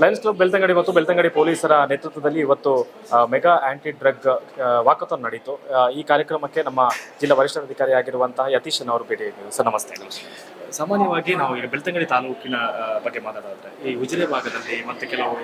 Lions club Belthangady ಮತ್ತು ಬೆಳ್ತಂಗಡಿ ಪೊಲೀಸರ ನೇತೃತ್ವದಲ್ಲಿ ಇವತ್ತು ಮೆಗಾ ಆಂಟಿ ಡ್ರಗ್ ವಾಕಥಾನ್ ನಡೀತು. ಈ ಕಾರ್ಯಕ್ರಮಕ್ಕೆ ನಮ್ಮ ಜಿಲ್ಲಾ ವರಿಷ್ಠಾಧಿಕಾರಿ ಆಗಿರುವಂತಹ ಯತೀಶನ್ ಅವರು ಭೇಟಿ ಸರ್, ನಮಸ್ತೆ. ಸಾಮಾನ್ಯವಾಗಿ ನಾವು ಈಗ ಬೆಳ್ತಂಗಡಿ ತಾಲೂಕಿನ ಬಗ್ಗೆ ಮಾತಾಡೋದ್ರೆ ಈ ಉಜಿರೆ ಭಾಗದಲ್ಲಿ ಮತ್ತೆ ಕೆಲವು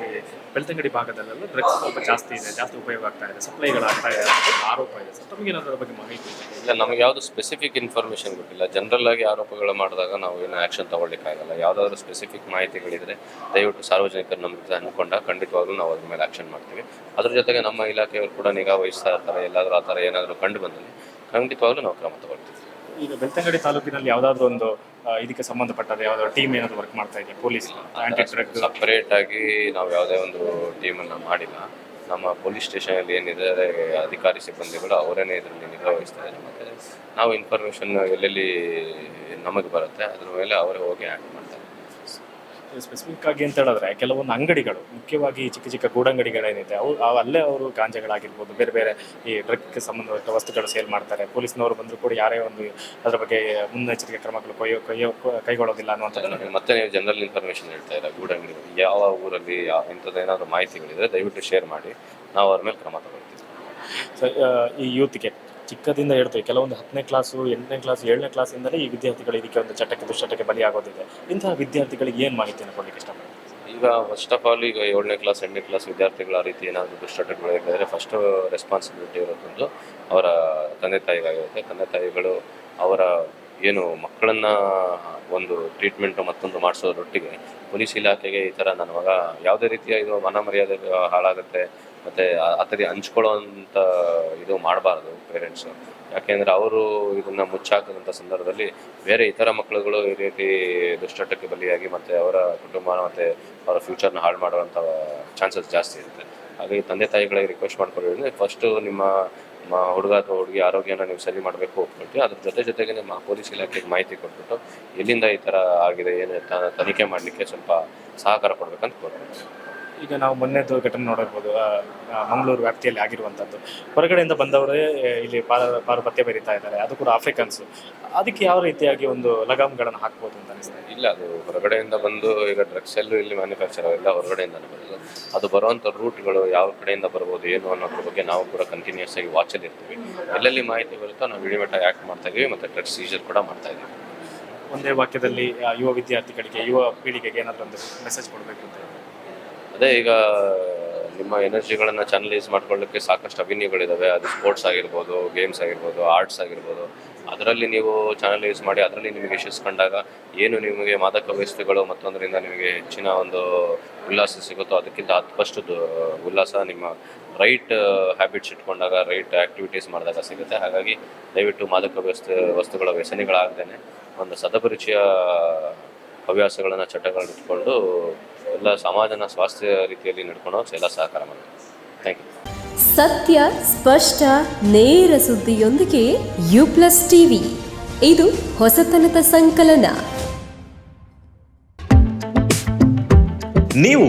ಬೆಳ್ತಂಗಡಿ ಭಾಗದಲ್ಲೆಲ್ಲ ಡ್ರಗ್ಸ್ ಸ್ವಲ್ಪ ಜಾಸ್ತಿ ಇದೆ, ಜಾಸ್ತಿ ಉಪಯೋಗ ಆಗ್ತಾ ಇದೆ ಸಪ್ಲೈಗಳಾಗ್ತಾ ಇದೆ ಆರೋಪ ಇದೆ. ಸರ್, ತಮಗೆ ಏನಾದ್ರ ಬಗ್ಗೆ ಮಾಹಿತಿ? ಇಲ್ಲ, ನಮಗೆ ಯಾವುದು ಸ್ಪೆಸಿಫಿಕ್ ಇನ್ಫಾರ್ಮೇಷನ್ ಗೊತ್ತಿಲ್ಲ. ಜನರಲ್ ಆಗಿ ಆರೋಪಗಳು ಮಾಡಿದಾಗ ನಾವು ಏನು ಆಕ್ಷನ್ ತಗೊಳ್ಳಿಕ್ಕಾಗಲ್ಲ. ಯಾವುದಾದ್ರೂ ಸ್ಪೆಸಿಫಿಕ್ ಮಾಹಿತಿಗಳಿದ್ರೆ ದಯವಿಟ್ಟು ಸಾರ್ವಜನಿಕರು ನಮಗೆ ಅನ್ಕೊಂಡ ಖಂಡಿತವಾಗ್ಲೂ ನಾವು ಅದ್ರ ಮೇಲೆ ಆಕ್ಷನ್ ಮಾಡ್ತೀವಿ. ಅದ್ರ ಜೊತೆಗೆ ನಮ್ಮ ಇಲಾಖೆಯವರು ಕೂಡ ನಿಗಾ ವಹಿಸ್ತಾ ಇರ್ತಾರೆ, ಎಲ್ಲಾದರೂ ಆ ಥರ ಏನಾದರೂ ಕಂಡು ಬಂದಲ್ಲಿ ಖಂಡಿತವಾಗ್ಲೂ ನಾವು ಕ್ರಮ ತಗೊಳ್ತೀವಿ. ಈಗ ಬೆಳ್ತಂಗಡಿ ತಾಲೂಕಿನಲ್ಲಿ ಯಾವ್ದಾದ್ರು ಒಂದು ಆ, ಇದಕ್ಕೆ ಸಂಬಂಧಪಟ್ಟದ ಯಾವ್ದಾದ್ರು ಟೀಮ್ ಏನಾದ್ರು ವರ್ಕ್ ಮಾಡ್ತಾ ಇದೆಯಾ? ಪೊಲೀಸ್ ಆಂಟಿ ಡ್ರಗ್ ಸಪರೇಟ್ ಆಗಿ ನಾವು ಯಾವುದೇ ಒಂದು ಟೀಮನ್ನು ಮಾಡಿಲ್ಲ. ನಮ್ಮ ಪೊಲೀಸ್ ಸ್ಟೇಷನಲ್ಲಿ ಏನಿದೆ ಅಧಿಕಾರಿ ಸಿಬ್ಬಂದಿಗಳು ಅವರೇನೇ ಇದರಲ್ಲಿ ನಿರ್ವಹಿಸ್ತಾ ಇದ್ದಾರೆ. ಮತ್ತು ನಾವು ಇನ್ಫಾರ್ಮೇಷನ್ ಎಲ್ಲೆಲ್ಲಿ ನಮಗೆ ಬರುತ್ತೆ ಅದ್ರ ಮೇಲೆ ಅವರೇ ಹೋಗಿ ಆ್ಯಕ್ಟ್ ಮಾಡ್ತಾರೆ. ಸ್ಪೆಸಿಫಿಕ್ ಆಗಿ ಅಂತ ಹೇಳಿದ್ರೆ ಕೆಲವೊಂದು ಅಂಗಡಿಗಳು ಮುಖ್ಯವಾಗಿ ಚಿಕ್ಕ ಚಿಕ್ಕ ಗೂಡಂಗಡಿಗಳೇನಿದೆ ಅವು ಅಲ್ಲೇ ಅವರು ಗಾಂಜಾಗಳಾಗಿರ್ಬೋದು ಬೇರೆ ಬೇರೆ ಈ ಡ್ರಗ್ಗೆ ಸಂಬಂಧಪಟ್ಟ ವಸ್ತುಗಳು ಸೇಲ್ ಮಾಡ್ತಾರೆ. ಪೊಲೀಸ್ನವರು ಬಂದರೂ ಕೂಡ ಯಾರೇ ಒಂದು ಅದರ ಬಗ್ಗೆ ಮುನ್ನೆಚ್ಚರಿಕೆ ಕ್ರಮಗಳು ಕೊಯ್ಯೋ ಕೊಯ್ಯೋ ಕೈಗೊಳ್ಳೋದಿಲ್ಲ ಅನ್ನುವಂಥದ್ದು. ಮತ್ತೆ ನೀವು ಜನರಲ್ ಇನ್ಫಾರ್ಮೇಷನ್ ಹೇಳ್ತಾ ಇಲ್ಲ ಗೂಡಂಗಡಿ ಯಾವ ಊರಲ್ಲಿ ಇಂಥದ್ದೇನಾದರೂ ಇಂಥದ್ದು ಏನಾದರೂ ಮಾಹಿತಿಗಳಿದ್ರೆ ದಯವಿಟ್ಟು ಶೇರ್ ಮಾಡಿ ನಾವು ಅವ್ರ ಮೇಲೆ ಕ್ರಮ ತಗೊಳ್ತೀವಿ. ಈ ಯೂತ್ಗೆ ಚಿಕ್ಕದಿಂದ ಹೇಳ್ತೀವಿ, ಕೆಲವೊಂದು ಹತ್ತನೇ ಕ್ಲಾಸು ಎಂಟನೇ ಕ್ಲಾಸ್ ಏಳನೇ ಕ್ಲಾಸಿಂದಲೇ ಈ ವಿದ್ಯಾರ್ಥಿಗಳು ಇದಕ್ಕೆ ಒಂದು ಚಟಕ್ಕೆ, ದುಶ್ಚಟಕ್ಕೆ ಬಲಿಯಾಗೋದಿದೆ. ಇಂತಹ ವಿದ್ಯಾರ್ಥಿಗಳಿಗೆ ಏನು ಮಾಹಿತಿಯನ್ನು ಕೊಡಲಿಕ್ಕೆ ಇಷ್ಟಪಡ್ತೀವಿ ಈಗ ಫಸ್ಟ್ ಆಫ್ ಆಲ್ ಈಗ ಏಳನೇ ಕ್ಲಾಸ್ ಎಂಟನೇ ಕ್ಲಾಸ್ ವಿದ್ಯಾರ್ಥಿಗಳ ಆ ರೀತಿ ಏನಾದರೂ ದುಶ್ಚಟಗಳು ಬೇಕಾದರೆ ಫಸ್ಟು ರೆಸ್ಪಾನ್ಸಿಬಿಲಿಟಿ ಇರೋದೊಂದು ಅವರ ತಂದೆ ತಾಯಿಗಾಗಿರುತ್ತೆ. ತಂದೆ ತಾಯಿಗಳು ಅವರ ಏನು ಮಕ್ಕಳನ್ನ ಒಂದು ಟ್ರೀಟ್ಮೆಂಟು ಮತ್ತೊಂದು ಮಾಡಿಸೋದ್ರೊಟ್ಟಿಗೆ, ಪೊಲೀಸ್ ಇಲಾಖೆಗೆ ಈ ಥರ ನನ್ನ ಮಗ ಯಾವುದೇ ರೀತಿಯ ಇದು ಮನಮರ್ಯಾದೆ ಹಾಳಾಗುತ್ತೆ ಮತ್ತು ಆ ಥರ ಹಂಚ್ಕೊಳ್ಳೋವಂಥ ಇದು ಮಾಡಬಾರ್ದು ಪೇರೆಂಟ್ಸು ಯಾಕೆಂದರೆ ಅವರು ಇದನ್ನು ಮುಚ್ಚಾಕದಂಥ ಸಂದರ್ಭದಲ್ಲಿ ಬೇರೆ ಇತರ ಮಕ್ಕಳುಗಳು ಈ ರೀತಿ ದುಶ್ಚಟಕ್ಕೆ ಬಲಿಯಾಗಿ ಮತ್ತು ಅವರ ಕುಟುಂಬ ಮತ್ತು ಅವರ ಫ್ಯೂಚರ್ನ ಹಾಳು ಮಾಡುವಂಥ ಚಾನ್ಸಸ್ ಜಾಸ್ತಿ ಇರುತ್ತೆ. ಹಾಗಾಗಿ ತಂದೆ ತಾಯಿಗಳಿಗೆ ರಿಕ್ವೆಸ್ಟ್ ಮಾಡ್ಕೊಳ್ಳೋದ್ರಿಂದ ಫಸ್ಟು ನಿಮ್ಮ ಮ, ಹುಡುಗ ಅಥವಾ ಹುಡುಗಿ ಆರೋಗ್ಯನ ನೀವು ಸರಿ ಮಾಡಬೇಕು ಒಪ್ಕೊಳ್ತೀವಿ ಅದ್ರ ಜೊತೆ ಜೊತೆಗೆ ನಿಮ್ಮ ಪೊಲೀಸ್ ಇಲಾಖೆಗೆ ಮಾಹಿತಿ ಕೊಟ್ಬಿಟ್ಟು ಎಲ್ಲಿಂದ ಈ ಥರ ಆಗಿದೆ ಏನು ತನಿಖೆ ಮಾಡಲಿಕ್ಕೆ ಸ್ವಲ್ಪ ಸಹಕಾರ ಕೊಡಬೇಕಂತ ಕೋರ್ಕೊಳ್ತೀವಿ ಈಗ ನಾವು ಮೊನ್ನೆದು ಘಟನೆ ನೋಡಿರ್ಬೋದು ಮಂಗಳೂರು ವ್ಯಾಪ್ತಿಯಲ್ಲಿ ಆಗಿರುವಂಥದ್ದು. ಹೊರಗಡೆಯಿಂದ ಬಂದವರೇ ಇಲ್ಲಿ ಪಾರ ಪಾರು ಪತ್ತೆ ಬರೀತಾ ಇದ್ದಾರೆ. ಅದು ಕೂಡ ಆಫ್ರಿಕನ್ಸು. ಅದಕ್ಕೆ ಯಾವ ರೀತಿಯಾಗಿ ಒಂದು ಲಗಾಮ್ಗಳನ್ನು ಹಾಕ್ಬೋದು ಅಂತ ಅನಿಸ್ತದೆ ಇಲ್ಲ ಅದು ಹೊರಗಡೆಯಿಂದ ಬಂದು ಈಗ ಡ್ರಗ್ಸ್ ಎಲ್ಲೂ ಇಲ್ಲಿ ಮ್ಯಾನುಫ್ಯಾಕ್ಚರ್ ಎಲ್ಲ ಹೊರಗಡೆಯಿಂದ ಬರೋದು ಅದು ಬರುವಂಥ ರೂಟ್ಗಳು ಯಾವ ಕಡೆಯಿಂದ ಬರ್ಬೋದು ಏನು ಅನ್ನೋದ್ರ ಬಗ್ಗೆ ನಾವು ಕೂಡ ಕಂಟಿನ್ಯೂಸ್ ಆಗಿ ವಾಚಲ್ಲಿ ಇರ್ತೀವಿ. ಎಲ್ಲೆಲ್ಲಿ ಮಾಹಿತಿ ಬರುತ್ತೋ ನಾವು ಇಳಿಮಟ್ಟ ಆ್ಯಕ್ಟ್ ಮಾಡ್ತಾ ಇದೀವಿ ಮತ್ತು ಡ್ರಗ್ಸ್ ಸೀಜರ್ ಕೂಡ ಮಾಡ್ತಾ ಇದ್ದೀವಿ. ಒಂದೇ ವಾಕ್ಯದಲ್ಲಿ ಯುವ ವಿದ್ಯಾರ್ಥಿಗಳಿಗೆ ಯುವ ಪೀಳಿಗೆಗೆ ಏನಾದರೂ ಒಂದು ಮೆಸೇಜ್ ಕೊಡಬೇಕು ಅಂತ ಹೇಳಿ. ಅದೇ ಈಗ ನಿಮ್ಮ ಎನರ್ಜಿಗಳನ್ನು ಚಾನಲೈಸ್ ಮಾಡ್ಕೊಳ್ಳೋಕ್ಕೆ ಸಾಕಷ್ಟು ಅಭಿನಯಗಳಿದ್ದಾವೆ ಅದು ಸ್ಪೋರ್ಟ್ಸ್ ಆಗಿರ್ಬೋದು ಗೇಮ್ಸ್ ಆಗಿರ್ಬೋದು ಆರ್ಟ್ಸ್ ಆಗಿರ್ಬೋದು. ಅದರಲ್ಲಿ ನೀವು ಚಾನಲೈಸ್ ಮಾಡಿ ಅದರಲ್ಲಿ ನಿಮಗೆ ಯಶಸ್ಸು ಕಂಡಾಗ ಏನು ನಿಮಗೆ ಮಾದಕ ವಸ್ತುಗಳು ಮತ್ತೊಂದರಿಂದ ನಿಮಗೆ ಹೆಚ್ಚಿನ ಒಂದು ಉಲ್ಲಾಸ ಸಿಗುತ್ತೋ ಅದಕ್ಕಿಂತ ಹತ್ತು ಪಷ್ಟು ಉಲ್ಲಾಸ ನಿಮ್ಮ ರೈಟ್ ಹ್ಯಾಬಿಟ್ಸ್ ಇಟ್ಕೊಂಡಾಗ ರೈಟ್ ಆ್ಯಕ್ಟಿವಿಟೀಸ್ ಮಾಡಿದಾಗ ಸಿಗುತ್ತೆ. ಹಾಗಾಗಿ ದಯವಿಟ್ಟು ಮಾದಕ ವಸ್ತು, ವಸ್ತುಗಳ ವ್ಯಸನಿಗಳಾಗ್ದೇ ಒಂದು ಸದಭಿರುಚಿಯ ಹವ್ಯಾಸಗಳನ್ನು ಚಟಗಳನ್ನ ಇಟ್ಕೊಂಡು ಎಲ್ಲ ಸಮಾಜನ ಸ್ವಾಸ್ಥ್ಯ ರೀತಿಯಲ್ಲಿ ನಡ್ಕೊಂಡು ಎಲ್ಲ ಸಹಕಾರ ಥ್ಯಾಂಕ್ ಯು ಸತ್ಯ ಸ್ಪಷ್ಟ ನೇರ ಸುದ್ದಿಯೊಂದಿಗೆ ಯು ಪ್ಲಸ್ ಟಿವಿ. ಇದು ಹೊಸತನದ ಸಂಕಲನ. ನೀವು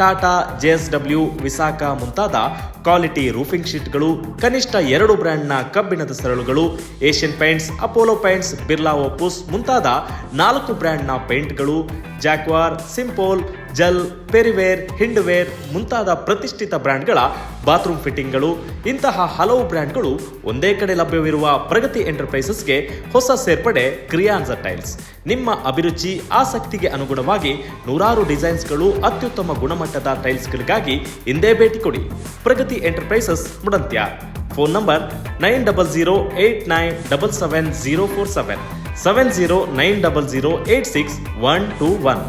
ಟಾಟಾ ಜೆಎಸ್ಡಬ್ಲ್ಯೂ ವಿಸಾಕ ಮುಂತಾದ ಕ್ವಾಲಿಟಿ ರೂಫಿಂಗ್ ಶೀಟ್ಗಳು, ಕನಿಷ್ಠ ಎರಡು ಬ್ರ್ಯಾಂಡ್ನ ಕಬ್ಬಿಣದ ಸರಳುಗಳು, Asian Paints, Apollo Paints, Birla Opus ಮುಂತಾದ ನಾಲ್ಕು ಬ್ರ್ಯಾಂಡ್ನ ಪೇಂಟ್ಗಳು, ಜಾಕ್ವಾರ್, ಸಿಂಪೋಲ್ ಜಲ್, ಪೆರಿವೇರ್, ಹಿಂಡ್ವೇರ್ ಮುಂತಾದ ಪ್ರತಿಷ್ಠಿತ ಬ್ರ್ಯಾಂಡ್ಗಳ ಬಾತ್ರೂಮ್ ಫಿಟ್ಟಿಂಗ್ಗಳು, ಇಂತಹ ಹಲವು ಬ್ರ್ಯಾಂಡ್ಗಳು ಒಂದೇ ಕಡೆ ಲಭ್ಯವಿರುವ ಪ್ರಗತಿ ಎಂಟರ್ಪ್ರೈಸಸ್ಗೆ ಹೊಸ ಸೇರ್ಪಡೆ ಕ್ರಿಯಾನ್ಸ ಟೈಲ್ಸ್. ನಿಮ್ಮ ಅಭಿರುಚಿ, ಆಸಕ್ತಿಗೆ ಅನುಗುಣವಾಗಿ ನೂರಾರು ಡಿಸೈನ್ಸ್ಗಳು ಅತ್ಯುತ್ತಮ ಗುಣಮಟ್ಟದ ಟೈಲ್ಸ್ಗಳಿಗಾಗಿ ಹಿಂದೆ ಭೇಟಿ ಕೊಡಿ. Pragati enterprises ಮುಡಂತ್ಯ. Phone number nine double zero eight nine double seven zero four seven. Seven zero nine double zero eight six one two one.